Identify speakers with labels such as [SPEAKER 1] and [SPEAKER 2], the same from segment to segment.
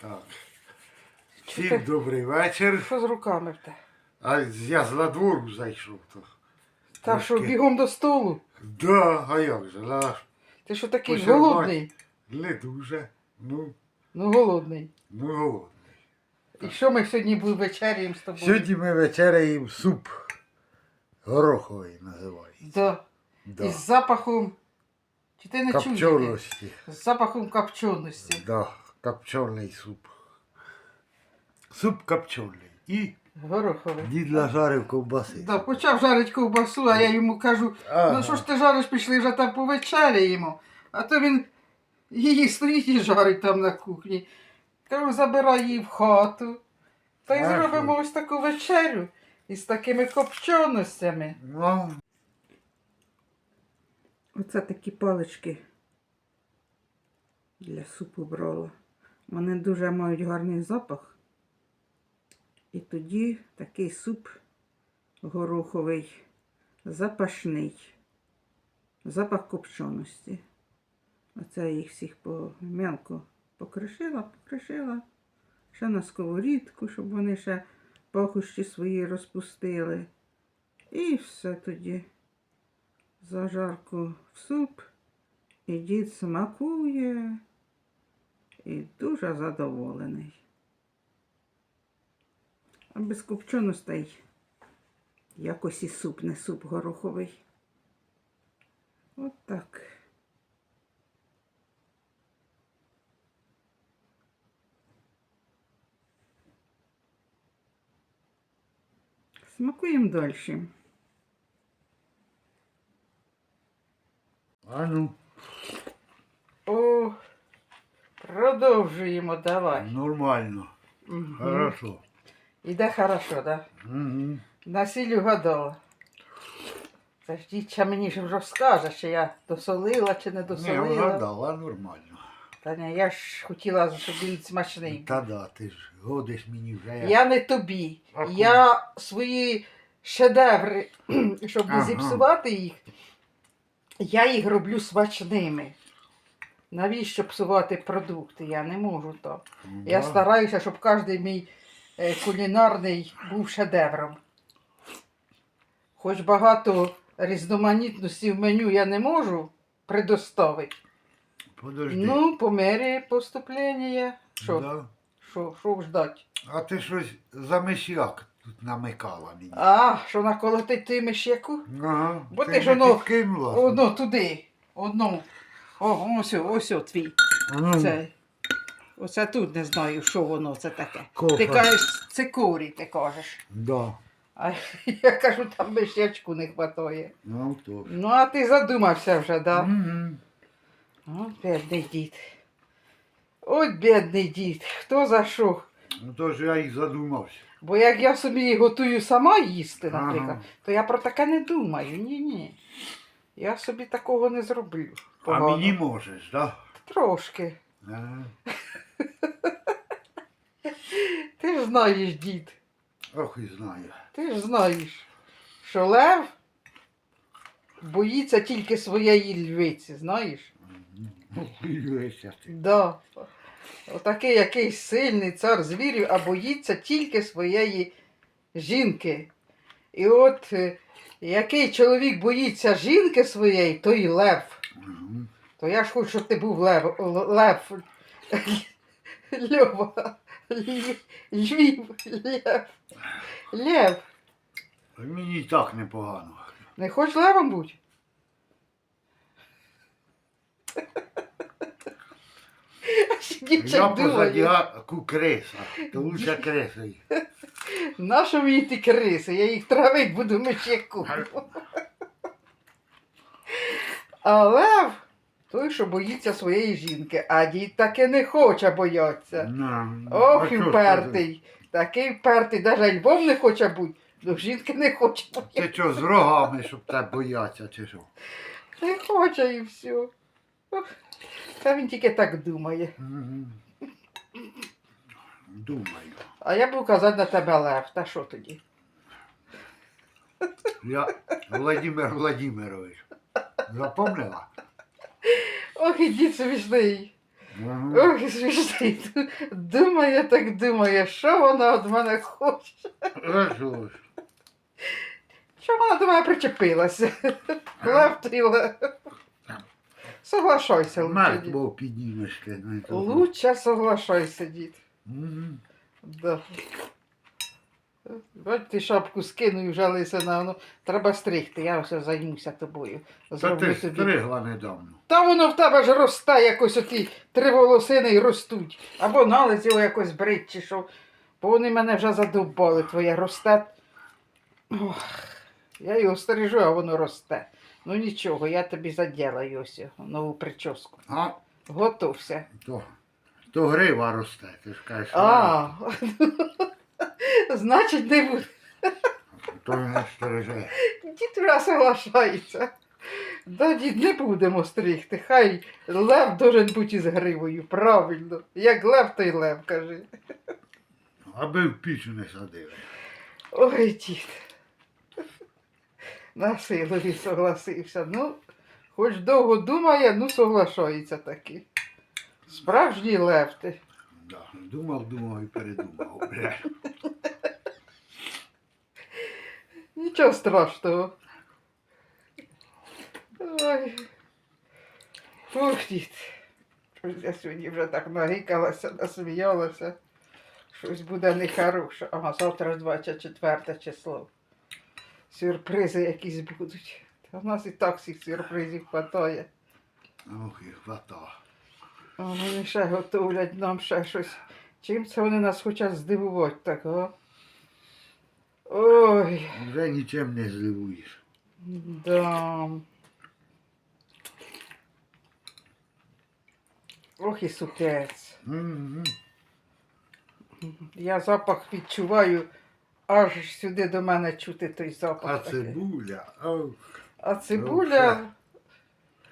[SPEAKER 1] Так.
[SPEAKER 2] Чи
[SPEAKER 1] Всім
[SPEAKER 2] ти-
[SPEAKER 1] добрий вечір.
[SPEAKER 2] Що з руками в те?
[SPEAKER 1] А я з надвору зайшов. То.
[SPEAKER 2] Та що,
[SPEAKER 1] Трошки.
[SPEAKER 2] бігом до столу?
[SPEAKER 1] Да, а як же? На,
[SPEAKER 2] Ти що такий
[SPEAKER 1] Пошарбать.
[SPEAKER 2] голодний?
[SPEAKER 1] не дуже. Ну,
[SPEAKER 2] Ну, голодний.
[SPEAKER 1] ну голодний.
[SPEAKER 2] І що ми сьогодні будемо вечеряємо з тобою?
[SPEAKER 1] Сьогодні ми вечеряємо суп. Гороховий називається.
[SPEAKER 2] Да.
[SPEAKER 1] Да.
[SPEAKER 2] Із запахом. Чи ти не чуєш?
[SPEAKER 1] Копченості.
[SPEAKER 2] З запахом копченості.
[SPEAKER 1] Да, копчений суп. Суп копчений. І
[SPEAKER 2] Гороховий.
[SPEAKER 1] дід нажарив ковбаси.
[SPEAKER 2] Да, почав жарити ковбасу, а я йому кажу,
[SPEAKER 1] Ага.
[SPEAKER 2] ну що ж ти жариш, пішли вже там повечеряємо. А то він її стоїть і жарить там на кухні. Кажу, забирай її в хату. Та й зробимо ось таку вечерю із такими копченостями.
[SPEAKER 1] Ну,
[SPEAKER 2] Оце такі палички для супу брала. Вони дуже мають гарний запах. І тоді такий суп гороховий, запашний, запах копченості. Оце я їх всіх по покришила, покришила. Ще на сковорідку, щоб вони ще пахощі свої розпустили. І все тоді зажарку в суп, і дід смакує і дуже задоволений. А без копченостей якось і суп, не суп гороховий. От так. Смакуємо далі.
[SPEAKER 1] а ну,
[SPEAKER 2] О, продовжуємо, давай.
[SPEAKER 1] нормально.
[SPEAKER 2] Мгм.
[SPEAKER 1] Хорошо.
[SPEAKER 2] Іде хорошо, да?
[SPEAKER 1] Угу.
[SPEAKER 2] На сіль гадала. Це ж дівча мені ж розкаже, чи я досолила чи не
[SPEAKER 1] Не,
[SPEAKER 2] досолила.
[SPEAKER 1] вгадала нормально.
[SPEAKER 2] Та не, я ж хотіла, щоб він смачний. був.
[SPEAKER 1] Та да, ти ж годиш мені вже.
[SPEAKER 2] Я не тобі.
[SPEAKER 1] А кому?
[SPEAKER 2] Я свої шедеври, щоб не
[SPEAKER 1] Ага.
[SPEAKER 2] зіпсувати їх, я їх роблю смачними. Навіщо псувати продукти? Я не можу так. Я стараюся, щоб кожен мій е, кулінарний був шедевром. Хоч багато різноманітності в меню я не можу предоставити.
[SPEAKER 1] Подожди.
[SPEAKER 2] Ну, по мері поступлення. Що?
[SPEAKER 1] Да.
[SPEAKER 2] Що, що ждать?
[SPEAKER 1] А ти щось за миш'як тут намикала мені.
[SPEAKER 2] А, що наколотить ти миш'яку?
[SPEAKER 1] Ага.
[SPEAKER 2] Бо
[SPEAKER 1] ти
[SPEAKER 2] ти ж воно-. Одно туди. Одну. О, ось, ось о, твій.
[SPEAKER 1] Ну,
[SPEAKER 2] Це. Оце тут не знаю, що воно це таке.
[SPEAKER 1] Кофе.
[SPEAKER 2] Ти кажеш, цикорій, ти кажеш.
[SPEAKER 1] Да.
[SPEAKER 2] А я кажу, там миш'ячку не вистачає.
[SPEAKER 1] Ну, то.
[SPEAKER 2] Ну, а ти задумався вже, да?
[SPEAKER 1] Мгм.
[SPEAKER 2] О, бідний дід. Ой, бідний дід, хто за що?
[SPEAKER 1] Ну то ж я і задумався.
[SPEAKER 2] Бо як я собі готую сама їсти,
[SPEAKER 1] Ага.
[SPEAKER 2] наприклад, то я про таке не думаю. Ні-ні. Я собі такого не зроблю.
[SPEAKER 1] А
[SPEAKER 2] Погано.
[SPEAKER 1] мені можеш, да?
[SPEAKER 2] Трошки. Ти ж знаєш, дід.
[SPEAKER 1] Ох і знаю.
[SPEAKER 2] Ти ж знаєш, що лев боїться тільки своєї львиці, знаєш?
[SPEAKER 1] Ти.
[SPEAKER 2] Да. Отакий якийсь сильний цар звірів, а боїться тільки своєї жінки. І от е, який чоловік боїться жінки своєї, той лев.
[SPEAKER 1] Угу.
[SPEAKER 2] То я ж хочу, щоб ти був лев. Лев. Льова. Львів. Лев. Лев.
[SPEAKER 1] Мені і так непогано.
[SPEAKER 2] Не хочеш левом бути?
[SPEAKER 1] Я
[SPEAKER 2] Дівчат думає,
[SPEAKER 1] позадяку криса. То лучше крисою.
[SPEAKER 2] нащо мені ті криси? Я їх травить буду мишяку. А лев той, що боїться своєї жінки, а дід таки не хоче боятися. Ох, і впертий. Такий впертий, навіть львом не хоче бути, до жінки не хоче.
[SPEAKER 1] Ти що, з рогами, щоб тебе бояться, чи що?
[SPEAKER 2] Не хоче і все. Та він тільки так думає.
[SPEAKER 1] Мгм. Думаю.
[SPEAKER 2] А я буду казати на тебе лев, та що тоді?
[SPEAKER 1] Я Владимир Владимирович. Запомнила?
[SPEAKER 2] Ох, і дід смішний.
[SPEAKER 1] Ага.
[SPEAKER 2] Ой, смішний. Думає, так думає, що вона від мене хоче.
[SPEAKER 1] Що?
[SPEAKER 2] Що вона до мене причепилася? Лев ти лев. Соглашайся, лучше, дід.
[SPEAKER 1] Мертво піднімеш ти. ну, то.
[SPEAKER 2] Лучше соглашайся, дід.
[SPEAKER 1] Мгм.
[SPEAKER 2] Да. Бать ти шапку скину і вже лисина, ну, треба стригти, я все займуся тобою.
[SPEAKER 1] Та
[SPEAKER 2] Зроблю
[SPEAKER 1] ти
[SPEAKER 2] тобі.
[SPEAKER 1] стригла недавно.
[SPEAKER 2] Та воно в тебе ж росте якось оті три волосини і ростуть. Або його якось брить, чи що. Бо вони мене вже задовбали, твоє росте. Ох, я його стрижу, а воно росте. Ну нічого, я тобі заділаю ось нову прическу.
[SPEAKER 1] А
[SPEAKER 2] Готовся.
[SPEAKER 1] то, то грива росте, ти ж кажеш.
[SPEAKER 2] А, значить, не буде.
[SPEAKER 1] То не стриже.
[SPEAKER 2] Дід вже соглашається. Да, дід, не будемо стригти. Хай лев должен бути із гривою, правильно. Як лев, то й лев, каже.
[SPEAKER 1] Аби в піч не садили.
[SPEAKER 2] Ой, дід. На силу він согласився. Ну, хоч довго думає, ну соглашається таки. Справжній лев ти.
[SPEAKER 1] Да. Думав, думав і передумав. бля.
[SPEAKER 2] Нічого страшного. Ой. Ух, дід. Я сьогодні вже так нагикалася, насміялася. Щось буде нехороше. Ага, завтра 24 число. Сюрпризи якісь будуть. Та в нас і так всіх сюрпризів хватає.
[SPEAKER 1] Ох, і хвата.
[SPEAKER 2] А вони ще готовлять нам ще щось. Чим це вони нас хочуть здивувати так, а? Ой.
[SPEAKER 1] Вже нічим не зливуєш.
[SPEAKER 2] Да. Ох і сухець.
[SPEAKER 1] Мгм.
[SPEAKER 2] Я запах відчуваю, аж сюди до мене чути той запах.
[SPEAKER 1] А
[SPEAKER 2] такий.
[SPEAKER 1] цибуля. Ох.
[SPEAKER 2] А цибуля.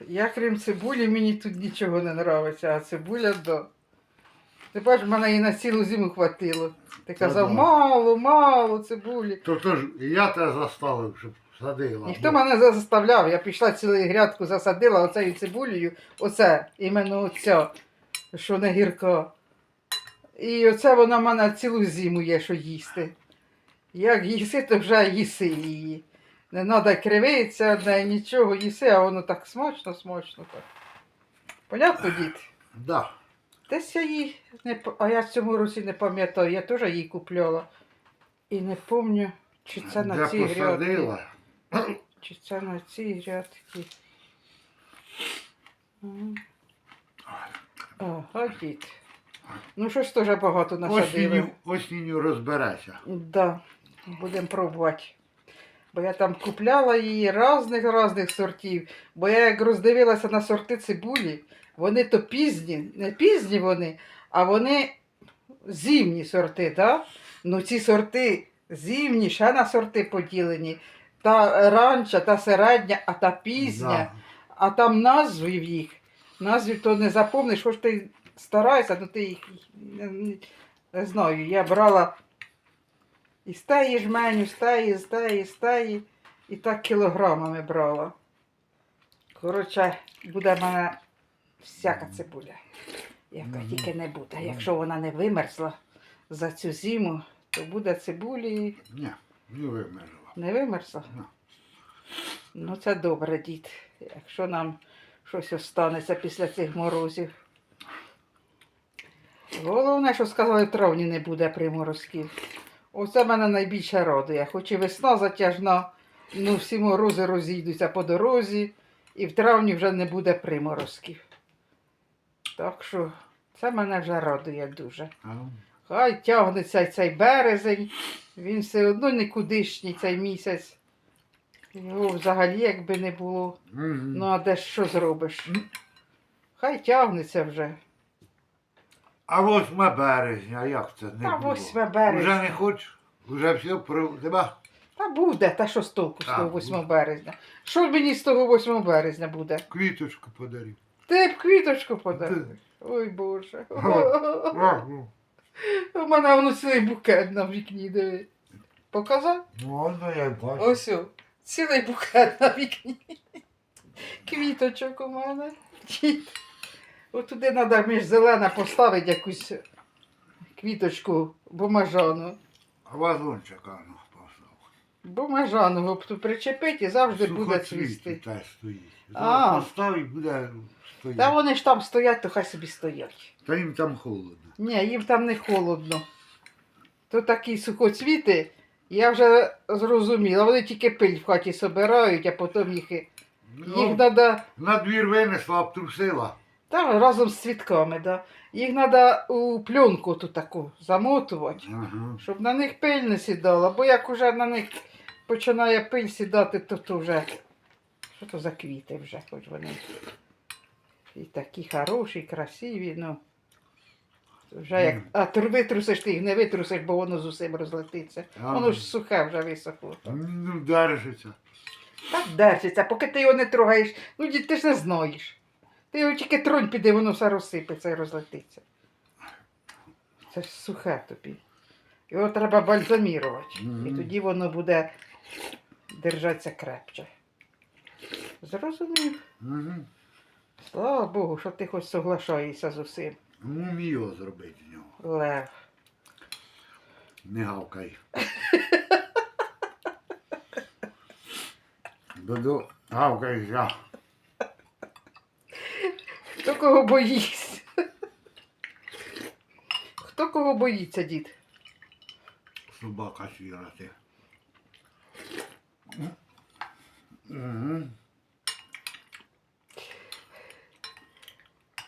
[SPEAKER 2] Я крім цибулі, мені тут нічого не подобається, а цибуля да. Ти бачиш, мене і на цілу зиму хватило. Ти
[SPEAKER 1] Та
[SPEAKER 2] казав,
[SPEAKER 1] да.
[SPEAKER 2] мало, мало цибулі.
[SPEAKER 1] То, то ж я тебе заставив, щоб садила.
[SPEAKER 2] Ніхто мене не заставляв. Я пішла цілу грядку, засадила оцею цибулею, оце, іменно оця, що не гірка. І оце вона в мене цілу зиму є, що їсти. Як їси, то вже їси її. Не треба кривитися, не нічого їси, а воно так смачно, смачно так. Понятно, дід?
[SPEAKER 1] Да.
[SPEAKER 2] Десь я її не а я в цьому році не пам'ятаю, я теж її купляла. І не пам'ятаю, чи це на цій грядці. Чи це на ці грядки? М. Ага, дід. Ну, щось теж багато насадили.
[SPEAKER 1] Осінню, осінню розбереся.
[SPEAKER 2] Да, будемо пробувати. Бо я там купляла її різних різних сортів. Бо я як роздивилася на сорти цибулі, вони то пізні, не пізні вони, а вони зимні сорти, так? Ну ці сорти зимні, ще на сорти поділені. Та ранча, та середня, а та пізня.
[SPEAKER 1] Да.
[SPEAKER 2] А там назвів їх. Назвів то не запомниш, що ж ти стараєшся, ну ти їх не знаю. Я брала і з жменю, з теї, з теї, з теї. І так кілограмами брала. Коротше, буде в мене всяка цибуля. Яка тільки не буде. Якщо вона не вимерзла за цю зиму, то буде цибулі
[SPEAKER 1] Ні, не вимерла.
[SPEAKER 2] не вимерзла?
[SPEAKER 1] Ну.
[SPEAKER 2] Ну, це добре, дід. Якщо нам щось останеться після цих морозів. Головне, що сказали, травні не буде приморозків. Оце мене найбільше радує. Хоч і весна затяжна, ну всі морози розійдуться по дорозі, і в травні вже не буде приморозків. Так що це мене вже радує дуже. Хай тягнеться цей березень, він все одно нікудишній цей місяць. Його взагалі якби не було. Ну, а де що зробиш? Хай тягнеться вже.
[SPEAKER 1] А 8 березня, як це не
[SPEAKER 2] Та
[SPEAKER 1] було?
[SPEAKER 2] 8 березня.
[SPEAKER 1] Уже не хочеш? Уже все про тебе?
[SPEAKER 2] Та буде, та що з толку з того 8
[SPEAKER 1] буде.
[SPEAKER 2] березня? Що мені з того 8 березня буде?
[SPEAKER 1] Квіточку подарив.
[SPEAKER 2] Ти б квіточку подариш. Ой Боже.
[SPEAKER 1] Ну.
[SPEAKER 2] У мене воно цілий букет на вікні диви. Показав?
[SPEAKER 1] Ну, я бачу.
[SPEAKER 2] Ось, о, цілий букет на вікні. Квіточок у мене. От туди треба між зелена поставити якусь квіточку бумажану.
[SPEAKER 1] А вазончик ну, постав.
[SPEAKER 2] Бумажану причепити і завжди буде цвісти.
[SPEAKER 1] теж стоїть.
[SPEAKER 2] А.
[SPEAKER 1] Зараз поставить, буде стояти.
[SPEAKER 2] Та вони ж там стоять, то хай собі стоять.
[SPEAKER 1] Та їм там холодно.
[SPEAKER 2] Ні, їм там не холодно. То такі сухоцвіти, я вже зрозуміла. Вони тільки пиль в хаті собирають, а потім їх, і-
[SPEAKER 1] Ну,
[SPEAKER 2] їх треба.
[SPEAKER 1] На двір винесла, обтрусила.
[SPEAKER 2] Та разом з цвітками, да. Їх треба у пленку ту таку замотувати,
[SPEAKER 1] Ага.
[SPEAKER 2] щоб на них пиль не сідала, бо як уже на них починає пиль сідати, то, то вже. Що то за квіти вже, хоч вони. І такі хороші, красиві, ну. Вже як. А ти витрусиш, ти їх не витрусиш, бо воно з усім розлетиться.
[SPEAKER 1] Ага.
[SPEAKER 2] Воно ж сухе вже висохло.
[SPEAKER 1] Ну, держиться.
[SPEAKER 2] Так держиться, поки ти його не трогаєш. Ну, дід, ти ж не знаєш. Ти його тільки тронь піде, воно все розсипеться і розлетиться. Це ж сухе тобі. Його треба бальзамірувати.
[SPEAKER 1] Мгм.
[SPEAKER 2] І тоді воно буде держатися крепче. Зрозумів.
[SPEAKER 1] Угу.
[SPEAKER 2] Слава Богу, що ти хоч соглашаєшся з усім.
[SPEAKER 1] Ну, його зробити з нього.
[SPEAKER 2] Лев.
[SPEAKER 1] Не гавкай. Буду гавкай я.
[SPEAKER 2] Кого боїться? Хто кого боїться, дід?
[SPEAKER 1] Собака сіра ти. Угу.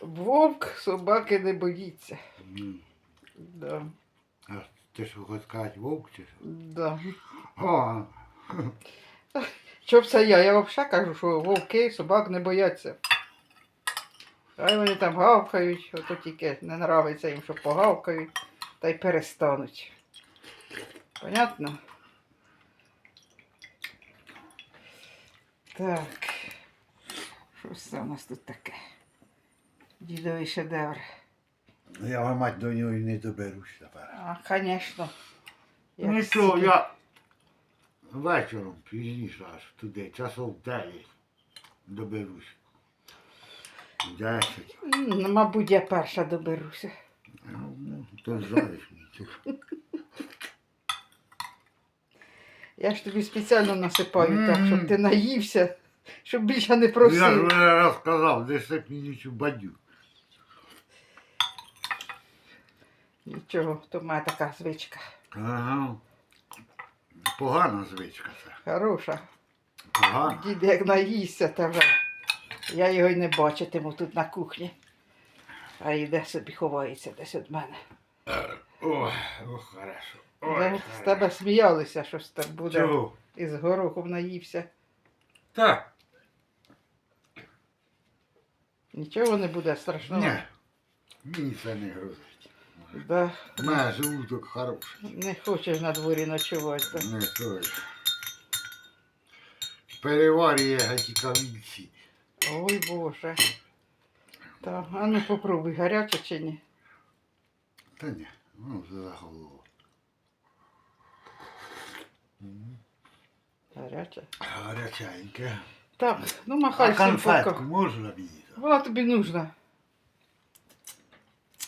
[SPEAKER 2] Вовк собаки не боїться. Да.
[SPEAKER 1] А ти що хочеш сказати, вовк чи що?
[SPEAKER 2] Да.
[SPEAKER 1] О,
[SPEAKER 2] Що б це я? Я взагалі кажу, що вовки собак не бояться. Хай вони там гавкають, ото тільки не нравиться їм, що погавкають, та й перестануть. Понятно? Так. Що це у нас тут таке? Дідовий шедевр.
[SPEAKER 1] я вам мать до нього і не доберусь тепер.
[SPEAKER 2] А, звісно.
[SPEAKER 1] Ну що, я вечором пізніше аж туди, часов 9 доберусь. 10.
[SPEAKER 2] М, Мабуть, я перша доберуся.
[SPEAKER 1] Ну, то жариш мені.
[SPEAKER 2] Я ж тобі спеціально насипаю так, щоб ти наївся, щоб більше не
[SPEAKER 1] Ну, Я ж вже розказав, де сип мені цю бадю.
[SPEAKER 2] Нічого, то мене така звичка.
[SPEAKER 1] Ага. Погана звичка це.
[SPEAKER 2] Хороша.
[SPEAKER 1] Погана.
[SPEAKER 2] Дід як наїсться, та вже. Я його й не бачитиму тут на кухні. А йде собі ховається десь від мене.
[SPEAKER 1] Ой, ох, хорошо.
[SPEAKER 2] Де
[SPEAKER 1] Ой,
[SPEAKER 2] з тебе сміялися, що з тебе буде
[SPEAKER 1] Чого?
[SPEAKER 2] із горохом наївся.
[SPEAKER 1] Так.
[SPEAKER 2] Нічого не буде страшного.
[SPEAKER 1] Ні. Мені це не грозить.
[SPEAKER 2] Да.
[SPEAKER 1] У мене желудок хороший.
[SPEAKER 2] Не хочеш на дворі ночувати. Да?
[SPEAKER 1] Не той. Переварює гатікавільці.
[SPEAKER 2] Ой Боже. Так, а ну попробуй, гаряче чи ні?
[SPEAKER 1] Та ні, ну вже за голову.
[SPEAKER 2] Гаряче.
[SPEAKER 1] Гаряченьке.
[SPEAKER 2] Так, ну махай
[SPEAKER 1] А
[SPEAKER 2] всім
[SPEAKER 1] конфетку
[SPEAKER 2] пока.
[SPEAKER 1] можна мені?
[SPEAKER 2] Вона тобі нужна.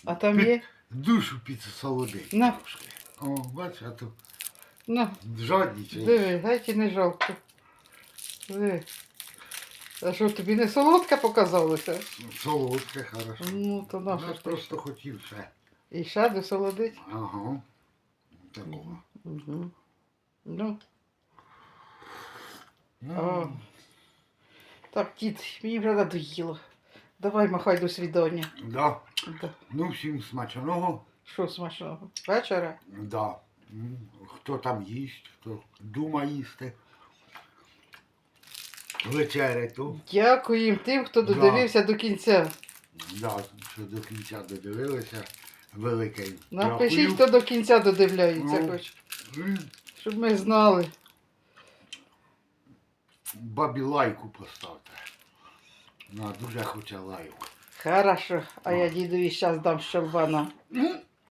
[SPEAKER 2] А там є?
[SPEAKER 1] Душу підсолодити.
[SPEAKER 2] На.
[SPEAKER 1] трошки. О, бач, а то
[SPEAKER 2] На,
[SPEAKER 1] жоднічий.
[SPEAKER 2] диви, геть і не жалко. Диви. А що тобі не солодка показалося?
[SPEAKER 1] Солодке, хорошо.
[SPEAKER 2] Ну, то на
[SPEAKER 1] Я
[SPEAKER 2] ж ти
[SPEAKER 1] просто хотів ще.
[SPEAKER 2] І ще досолодить?
[SPEAKER 1] Ага. Такого.
[SPEAKER 2] Угу. Ну,
[SPEAKER 1] Ну,
[SPEAKER 2] О. так, дід, мені вже надоїло. Давай махай до свідання.
[SPEAKER 1] Да.
[SPEAKER 2] Да.
[SPEAKER 1] Ну, всім смачного.
[SPEAKER 2] Що смачного? Вечора?
[SPEAKER 1] Да. Хто там їсть, хто дума їсти. Вечеря то.
[SPEAKER 2] Дякую тим, хто
[SPEAKER 1] Да.
[SPEAKER 2] додивився до кінця.
[SPEAKER 1] Да, що до кінця додивилися. Велике.
[SPEAKER 2] Напишіть,
[SPEAKER 1] дякую.
[SPEAKER 2] хто до кінця додивляється,
[SPEAKER 1] Ну.
[SPEAKER 2] хоч,
[SPEAKER 1] М,
[SPEAKER 2] щоб ми знали.
[SPEAKER 1] Бабі лайку поставте. Вона дуже хоче лайку.
[SPEAKER 2] Хорошо, а я дідові зараз дам щелбана.
[SPEAKER 1] Ну,